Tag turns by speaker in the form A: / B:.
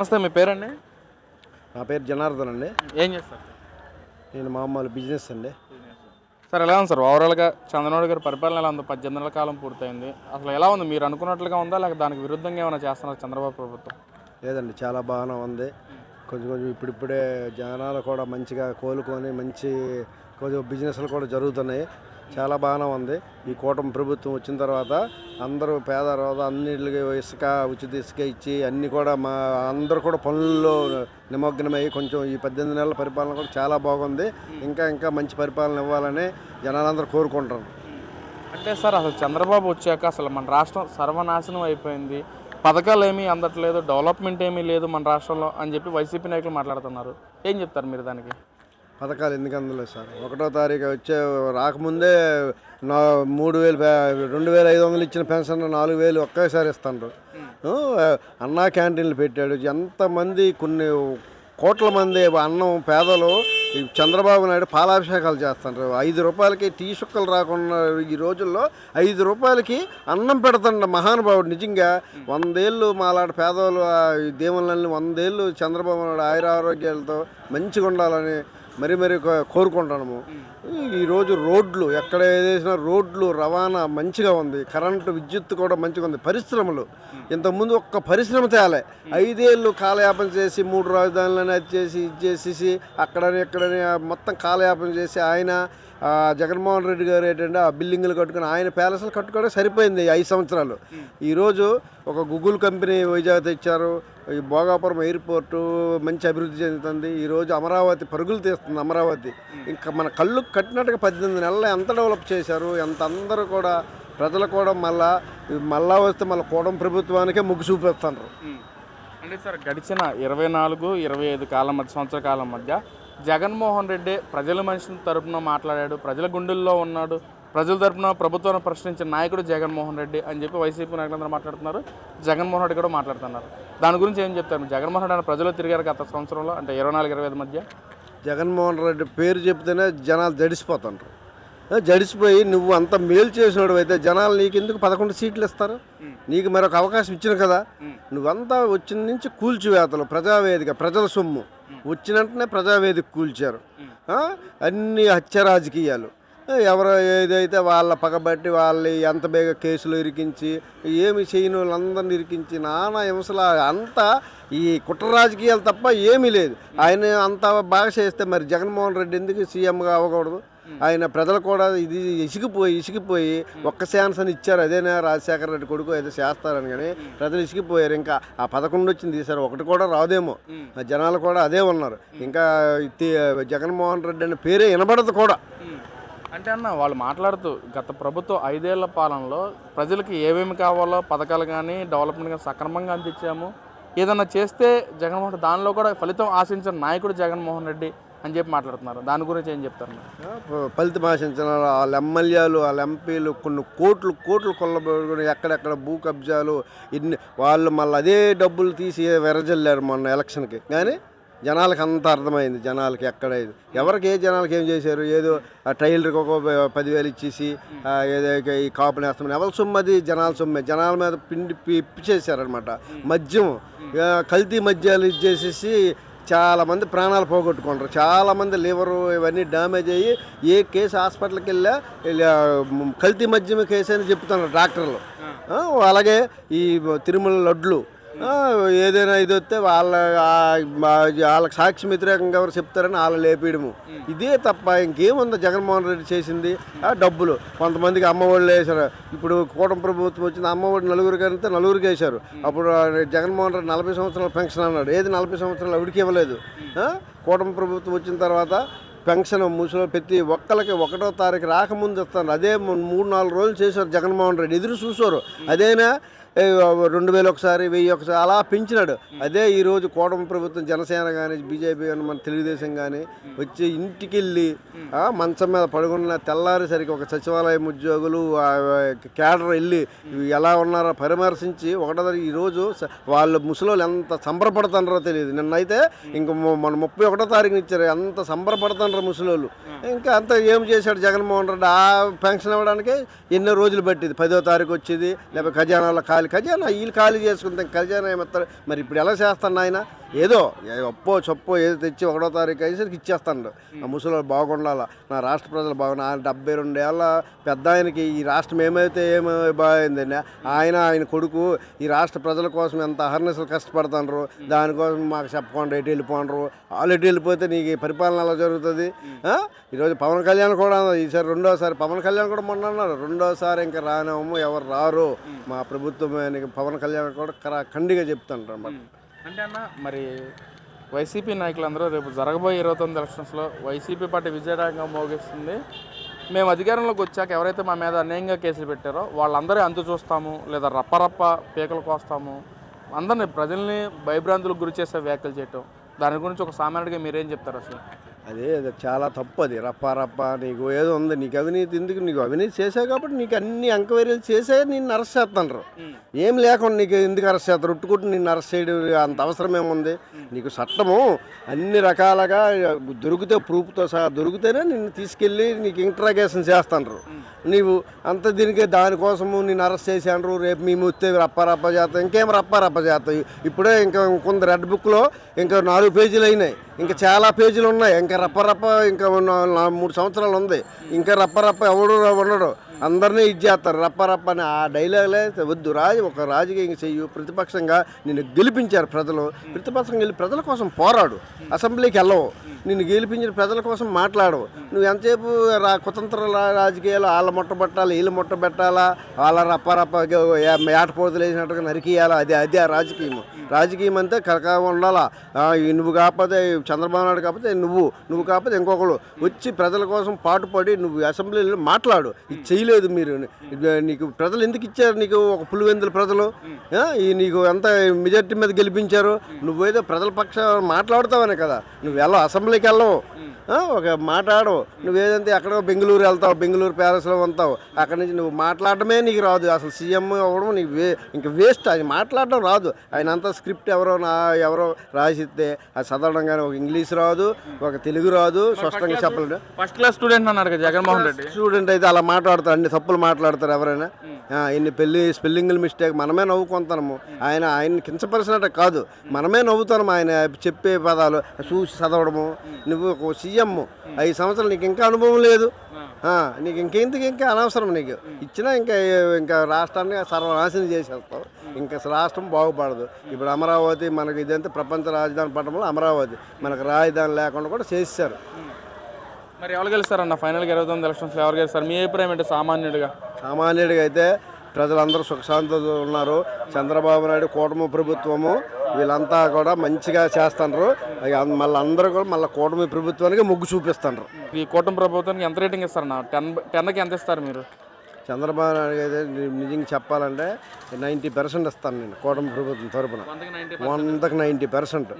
A: నమస్తే మీ పేరండి?
B: నా పేరు జనార్దన్ అండి.
A: ఏం చేస్తారు?
B: నేను మామూలు బిజినెస్ అండి.
A: సార్ ఎలా ఉంది సార్? ఓవరాల్గా చంద్రబాబు గారి పరిపాలన ఎలా ఉంది? పద్దెనిమిది నెలల కాలం పూర్తయింది. అసలు ఎలా ఉంది? మీరు అనుకున్నట్లుగా ఉందా? లేక దానికి విరుద్ధంగా ఏమైనా చేస్తున్నారు చంద్రబాబు ప్రభుత్వం?
B: లేదండి చాలా బాగానే ఉంది. కొంచెం కొంచెం ఇప్పుడిప్పుడే జనాలు కూడా మంచిగా కోలుకొని మంచి కొంచెం బిజినెస్లు కూడా జరుగుతున్నాయి. చాలా బాగానే ఉంది. ఈ కూటమి ప్రభుత్వం వచ్చిన తర్వాత అందరూ పేద రోద అన్నిటికి ఇసుక ఉచిత ఇసుక ఇచ్చి అన్నీ కూడా మా అందరూ కూడా పనుల్లో నిమగ్నమై కొంచెం ఈ పద్దెనిమిది నెలల పరిపాలన కూడా చాలా బాగుంది. ఇంకా ఇంకా మంచి పరిపాలన ఇవ్వాలని జనాలందరూ కోరుకుంటారు
A: అంటే సార్ అసలు చంద్రబాబు వచ్చాక అసలు మన రాష్ట్రం సర్వనాశనం అయిపోయింది. పథకాలు ఏమీ అందట్లేదు డెవలప్మెంట్ ఏమీ లేదు మన రాష్ట్రంలో అని చెప్పి వైసీపీ నాయకులు మాట్లాడుతున్నారు. ఏం చెప్తారు మీరు దానికి?
B: పథకాలు ఎందుకు అందలేదు సార్? ఒకటో తారీఖు వచ్చే రాకముందే నా మూడు వేలు రెండు వేల ఐదు వందలు ఇచ్చిన పెన్షన్ నాలుగు వేలు ఒకేసారి ఇస్తాండ్రు. ఆ, అన్నా క్యాంటీన్లు పెట్టాడు. ఎంతమంది కొన్ని కోట్ల మంది అన్నం పేదలు చంద్రబాబు నాయుడు పాలాభిషేకాలు చేస్తుంటారు ఐదు రూపాయలకి టీ చుక్కలు రాకుండా ఈ రోజుల్లో ఐదు రూపాయలకి అన్నం పెడుతుండ మహానుభావుడు. నిజంగా వందేళ్ళు మాలాంటి పేదవాళ్ళు దేవుళ్ళని వందేళ్ళు చంద్రబాబు నాయుడు ఆయుర ఆరోగ్యాలతో మంచిగా ఉండాలని మరి మరి కోరుకుంటున్నాము. ఈరోజు రోడ్లు ఎక్కడ ఏదేసినా రోడ్లు రవాణా మంచిగా ఉంది. కరెంటు విద్యుత్ కూడా మంచిగా ఉంది. పరిశ్రమలు. ఇంతకుముందు ఒక్క పరిశ్రమ తేలే. ఐదేళ్ళు కాలయాపన చేసి మూడు రాజధానులని అది చేసి ఇది చేసేసి అక్కడని ఇక్కడని మొత్తం కాలయాపన చేసి ఆయన జగన్మోహన్ రెడ్డి గారు ఏంటంటే ఆ బిల్డింగ్లు కట్టుకుని ఆయన ప్యాలెస్లు కట్టుకోవడం సరిపోయింది ఐదు సంవత్సరాలు. ఈరోజు ఒక గూగుల్ కంపెనీ వైజాగ్ తెచ్చారు. ఈ భోగాపురం ఎయిర్పోర్టు మంచి అభివృద్ధి చెందుతుంది. ఈరోజు అమరావతి పరుగులు తీస్తుంది అమరావతి. ఇంకా మన కళ్ళు కట్టినట్టుగా పద్దెనిమిది నెలలు ఎంత డెవలప్ చేశారు ఎంత అందరూ కూడా ప్రజలు కూడా మళ్ళా మళ్ళా వస్తే మళ్ళీ కూడం ప్రభుత్వానికే ముగ్గు చూపిస్తున్నారు
A: అంటే సార్ గడిచిన ఇరవై నాలుగు ఇరవై ఐదు కాలం మధ్య సంవత్సర కాలం మధ్య జగన్మోహన్ రెడ్డి ప్రజల మనిషి తరపున మాట్లాడాడు ప్రజల గుండెల్లో ఉన్నాడు ప్రజల తరపున ప్రభుత్వాన్ని ప్రశ్నించిన నాయకుడు జగన్మోహన్ రెడ్డి అని చెప్పి వైసీపీ నాయకులందరూ మాట్లాడుతున్నారు. జగన్మోహన్ రెడ్డి కూడా మాట్లాడుతున్నారు. దాని గురించి ఏం చెప్తారు? జగన్మోహన్ రెడ్డి ఆయన ప్రజలు తిరిగారు గత సంవత్సరంలో అంటే ఇరవై నాలుగు ఇరవై ఐదు మధ్య?
B: జగన్మోహన్ రెడ్డి పేరు చెప్తేనే జనాలు జడిసిపోతుంటారు జడిసిపోయి నువ్వు అంత మేలు చేసినాడు అయితే జనాలు నీకు ఎందుకు పదకొండు సీట్లు ఇస్తారు? నీకు మరొక అవకాశం ఇచ్చిన కదా? నువ్వంతా వచ్చిన నుంచి కూల్చివేతలు ప్రజావేదిక ప్రజల సొమ్ము. వచ్చిన వెంటనే ప్రజావేదిక కూల్చారు? అన్ని హత్య రాజకీయాలు. ఎవరు ఏదైతే వాళ్ళ పగబట్టి వాళ్ళు ఎంత బేగ కేసులు ఇరికించి ఏమి చేయని వాళ్ళందరిని ఇరికించి నానా హింసల అంతా ఈ కుట్ర రాజకీయాలు తప్ప ఏమీ లేదు. ఆయన అంత బాగా చేస్తే మరి జగన్మోహన్ రెడ్డి ఎందుకు సీఎంగా అవ్వకూడదు? ఆయన ప్రజలు కూడా ఇది ఇసిగిపోయి ఇసిగిపోయి ఒక్క ఛాన్స్ అని ఇచ్చారు. అదేనా రాజశేఖర రెడ్డి కొడుకు ఏదో చేస్తారని కానీ ప్రజలు ఇసిగిపోయారు. ఇంకా ఆ పదకొండు వచ్చింది తీశారు ఒకటి కూడా రాదేమో. జనాలు కూడా అదే ఉన్నారు. ఇంకా జగన్మోహన్ రెడ్డి అనే పేరే వినబడదు కూడా.
A: అంటే అన్న వాళ్ళు మాట్లాడుతూ గత ప్రభుత్వం ఐదేళ్ళ పాలనలో ప్రజలకి ఏమేమి కావాలో పథకాలు కానీ డెవలప్మెంట్ కానీ సక్రమంగా అందించాము. ఏదన్నా చేస్తే జగన్మోహన్ రెడ్డి దానిలో కూడా ఫలితం ఆశించిన నాయకుడు జగన్మోహన్ రెడ్డి అని చెప్పి మాట్లాడుతున్నారు. దాని గురించి ఏం చెప్తారు
B: ఫలితం ఆశించిన వాళ్ళ ఎమ్మెల్యేలు వాళ్ళ ఎంపీలు కొన్ని కోట్లు కోట్లు కొల్లబడుకుని ఎక్కడెక్కడ భూ కబ్జాలు ఇన్ని వాళ్ళు మళ్ళీ అదే డబ్బులు తీసి వెరజల్లారు మొన్న ఎలక్షన్కి. కానీ జనాలకు అంత అర్థమైంది జనాలకి ఎక్కడ ఎవరికి ఏ జనాలకి ఏం చేశారు? ఏదో ఆ ట్రైలర్కి ఒక పదివేలు ఇచ్చేసి ఏదో ఈ కాపు నేస్తామని ఎవరి సొమ్ము అది జనాల సొమ్మే. జనాల మీద పిండి పి- ఇప్పిచేశారనమాట మద్యం కల్తీ మద్యాలు ఇచ్చేసేసి చాలా మంది ప్రాణాలు పోగొట్టుకుంటారు. చాలా మంది లివరు ఇవన్నీ డ్యామేజ్ అయ్యి ఏ కేసు హాస్పిటల్కి వెళ్ళా కల్తీ మద్యం కేసు అని చెప్తున్నారు డాక్టర్లు. అలాగే ఈ తిరుమల లడ్లు ఏదైనా ఇది వస్తే వాళ్ళ వాళ్ళకి సాక్షి వ్యతిరేకంగా ఎవరు చెప్తారని వాళ్ళు లేపేయడము. ఇదే తప్ప ఇంకేముందో? జగన్మోహన్ రెడ్డి చేసింది ఆ డబ్బులు. కొంతమందికి అమ్మఒళ్ళు వేశారు. ఇప్పుడు కూటమి ప్రభుత్వం వచ్చింది అమ్మఒడి నలుగురికి అంటే నలుగురికి వేశారు. అప్పుడు జగన్మోహన్ రెడ్డి నలభై సంవత్సరాల పెన్షన్ అన్నాడు. ఏది నలభై సంవత్సరాలు? ఎవరికి ఇవ్వలేదు? కూటమి ప్రభుత్వం వచ్చిన తర్వాత పెన్షన్ ముసలి ప్రతి ఒక్కరికి ఒకటో తారీఖు రాకముందు ఇస్తాను. అదే మూడు నాలుగు రోజులు చేశారు జగన్మోహన్ రెడ్డి. ఎదురు చూసారు అదేనా? రెండు వేలు ఒకసారి వెయ్యి ఒకసారి అలా పెంచినాడు. అదే ఈరోజు కూటమి ప్రభుత్వం జనసేన కానీ బీజేపీ కానీ మన తెలుగుదేశం కానీ వచ్చి ఇంటికి వెళ్ళి ఆ, మంచం మీద పడుకున్న తెల్లారేసరికి ఒక సచివాలయం ఉద్యోగులు కేడర్ వెళ్ళి ఎలా ఉన్నారో పరామర్శించి ఒకటో తారీఖు ఈరోజు వాళ్ళు ముసలోళ్ళు ఎంత సంబరపడుతున్నారో తెలియదు. నిన్నైతే ఇంక మన ముప్పై ఒకటో తారీఖున ఇచ్చారు. ఎంత సంబరపడుతున్నారు ముసలోళ్ళు. ఇంకా అంత ఏం చేశాడు జగన్మోహన్ రెడ్డి? ఆ పెన్షన్ ఇవ్వడానికి ఎన్నో రోజులు పట్టింది. పదో తారీఖు వచ్చేది లేకపోతే ఖజానాలో ఖాళీ వీళ్ళు ఖజానా వీళ్ళు ఖాళీ చేసుకుంటాం ఖజానా ఏమిస్తారు మరి ఇప్పుడు ఎలా చేస్తాను ఆయన ఏదో ఏ ఒప్పో చొప్పో ఏదో తెచ్చి ఒకటో తారీఖు అయ్యేసరికి ఇచ్చేస్తాడు. ఆ ముసలి బాగుండాలా? నా రాష్ట్ర ప్రజలు బాగున్నా ఆయన డెబ్బై రెండు ఏళ్ళ పెద్ద ఆయనకి ఈ రాష్ట్రం ఏమైతే ఏమో బాగుందండి. ఆయన ఆయన కొడుకు ఈ రాష్ట్ర ప్రజల కోసం ఎంత అహర్నిశలు కష్టపడుతున్నారు దానికోసం మాకు చెప్పకుండా ఎటు వెళ్ళిపోండ్రు. వాళ్ళు ఎటు వెళ్ళిపోతే నీకు ఈ పరిపాలన ఎలా జరుగుతుంది? ఈరోజు పవన్ కళ్యాణ్ కూడా ఈసారి రెండోసారి పవన్ కళ్యాణ్ కూడా మొన్న అన్నారు రెండోసారి ఇంకా రానేమో ఎవరు రారు. మా ప్రభుత్వం పవన్ కళ్యాణ్ కూడా కరా- ఖండిగా చెప్తుంటారు అన్నమాట.
A: అంటే అన్న మరి వైసీపీ నాయకులందరూ రేపు జరగబోయే ఇరవై తొమ్మిది ఎలక్షన్స్లో వైసీపీ పార్టీ విజయరాగం మోగిస్తుంది. మేము అధికారంలోకి వచ్చాక ఎవరైతే మా మీద అన్యాయంగా కేసులు పెట్టారో వాళ్ళందరూ అంతు చూస్తాము లేదా రప్పరప్ప పీకలు కోస్తాము. అందరిని ప్రజల్ని భయభ్రాంతులకు గురి చేసే వ్యాఖ్యలు చేయటం. దాని గురించి ఒక సామాన్యుడిగా మీరేం చెప్తారు అసలు?
B: అదే అది చాలా తప్పు అది రప్ప రప్ప నీకు ఏదో ఉంది నీకు అవినీతి ఎందుకు? నీకు అవినీతి చేసావు కాబట్టి నీకు అన్ని ఎంక్వైరీలు చేసే నిన్ను అరెస్ట్ చేస్తున్నారు ఏం లేకుండా నీకు ఎందుకు అరెస్ట్ చేస్తారు ఉట్టుకుంటూ నిన్ను అరెస్ట్ చేయడం అంత అవసరం ఏముంది? నీకు చట్టము అన్ని రకాలుగా దొరికితే ప్రూఫ్తో సహా దొరికితేనే నిన్ను తీసుకెళ్ళి నీకు ఇంట్రాగేషన్ చేస్తున్నారు నీవు అంత దీనికి దానికోసము నేను అరెస్ట్ చేశాను రేపు మేము వస్తే రప్ప రప్ప చేస్తాం ఇంకేం రప్ప రప్ప చేస్తాయి ఇప్పుడే ఇంకా కొంత రెడ్ బుక్లో ఇంకా నాలుగు పేజీలు అయినాయి. ఇంకా చాలా పేజీలు ఉన్నాయి. ఇంకా రప్ప రప్ప ఇంకా మూడు సంవత్సరాలు ఉంది. ఇంకా రప్ప రప్ప ఎవడు ఉండడు. అందరినీ ఇది చేస్తారు. రప్ప రప్ప అని ఆ డైలాగులే వద్దు. రాజు ఒక రాజకీయం చెయ్యు. ప్రతిపక్షంగా నిన్ను గెలిపించారు ప్రజలు. ప్రతిపక్షంగా వెళ్ళి ప్రజల కోసం పోరాడు. అసెంబ్లీకి వెళ్ళవు. నిన్ను గెలిపించిన ప్రజల కోసం మాట్లాడవు. నువ్వు ఎంతసేపు రా కుతంత్ర రాజకీయాలు? వాళ్ళ ముట్ట పెట్టాలి? వీళ్ళు ముట్ట పెట్టాలా? వాళ్ళ రప్ప రప్ప ఏటపోతలు వేసినట్టుగా నరికియాలా? అదే అదే ఆ రాజకీయం రాజకీయం అంతే కలక ఉండాలా? నువ్వు కాకపోతే చంద్రబాబు నాయుడు కాకపోతే నువ్వు. నువ్వు కాకపోతే ఇంకొకరు వచ్చి ప్రజల కోసం పాటుపడి నువ్వు అసెంబ్లీలో మాట్లాడు. ఇది చేయలేదు మీరు. నీకు ప్రజలు ఎందుకు ఇచ్చారు నీకు ఒక పులివెందుల ప్రజలు? ఈ నీకు ఎంత మెజార్టీ మీద గెలిపించారు? నువ్వేదో ప్రజల పక్ష మాట్లాడుతావనే కదా. నువ్వు వెళ్ళవు అసెంబ్లీకి వెళ్ళవు. ఒక మాట్లాడవు నువ్వేదంటే ఎక్కడో బెంగళూరు వెళ్తావు బెంగళూరు ప్యాలెస్లో ఉంటావు. అక్కడి నుంచి నువ్వు మాట్లాడటమే నీకు రాదు. అసలు సీఎం అవ్వడం నీకు వే ఇంకా వేస్ట్. అది మాట్లాడడం రాదు. ఆయన అంతా స్క్రిప్ట్ ఎవరో నా ఎవరో రాసిస్తే అది చదవడం కానీ ఒక ఇంగ్లీష్ రాదు ఒక తెలుగు రాదు స్పష్టంగా చెప్పలేదు
A: ఫస్ట్ క్లాస్ స్టూడెంట్ అన్నాడు కదా జగన్మోహన్ రెడ్డి.
B: స్టూడెంట్ అయితే అలా మాట్లాడతారు అన్ని తప్పులు మాట్లాడతారు ఎవరైనా. ఇన్ని పెళ్ళి స్పెల్లింగ్లు మిస్టేక్ మనమే నవ్వుకుంటాము ఆయన ఆయన కించపరిచినట్టు కాదు. మనమే నవ్వుతాము ఆయన చెప్పే పదాలు చూసి చదవడము. నువ్వు సీఎం. ఐదు సంవత్సరాలు నీకు ఇంకా అనుభవం లేదు. నీకు ఇంకెందుకు ఇంకా అనవసరం నీకు? ఇచ్చినా ఇంకా ఇంకా రాష్ట్రాన్ని సర్వనాశనం చేసేస్తావు. ఇంకా రాష్ట్రం బాగుపడదు. ఇప్పుడు అమరావతి మనకి ఇదంతా ప్రపంచ రాజధాని పట్టణంలో అమరావతి. మనకు రాజధాని లేకుండా కూడా చేసేసారు
A: మరి ఎవరు గెలుస్తారన్న ఫైనల్గా ఇరవై తొమ్మిది ఎలక్షన్స్లో ఎవరు గెలుస్తారు? మీ అభిప్రాయం ఏంటి సామాన్యుడిగా?
B: సామాన్యుడిగా అయితే ప్రజలందరూ సుఖశాంతితో ఉన్నారు. చంద్రబాబు నాయుడు కూటమి ప్రభుత్వము వీళ్ళంతా కూడా మంచిగా చేస్తున్నారు మళ్ళీ అందరూ కూడా మళ్ళీ కూటమి ప్రభుత్వానికి మొగ్గు చూపిస్తున్నారు
A: ఈ కూటమి ప్రభుత్వానికి ఎంత రేటింగ్ ఇస్తారన్న? టెన్ టెన్కి ఎంత ఇస్తారు మీరు?
B: చంద్రబాబు నాయుడు అయితే ని- నిజంగా చెప్పాలంటే నైంటీ పర్సెంట్ ఇస్తాను నేను కూటమి ప్రభుత్వం తరపున.
A: వందకి నైంటీ
B: పర్సెంట్.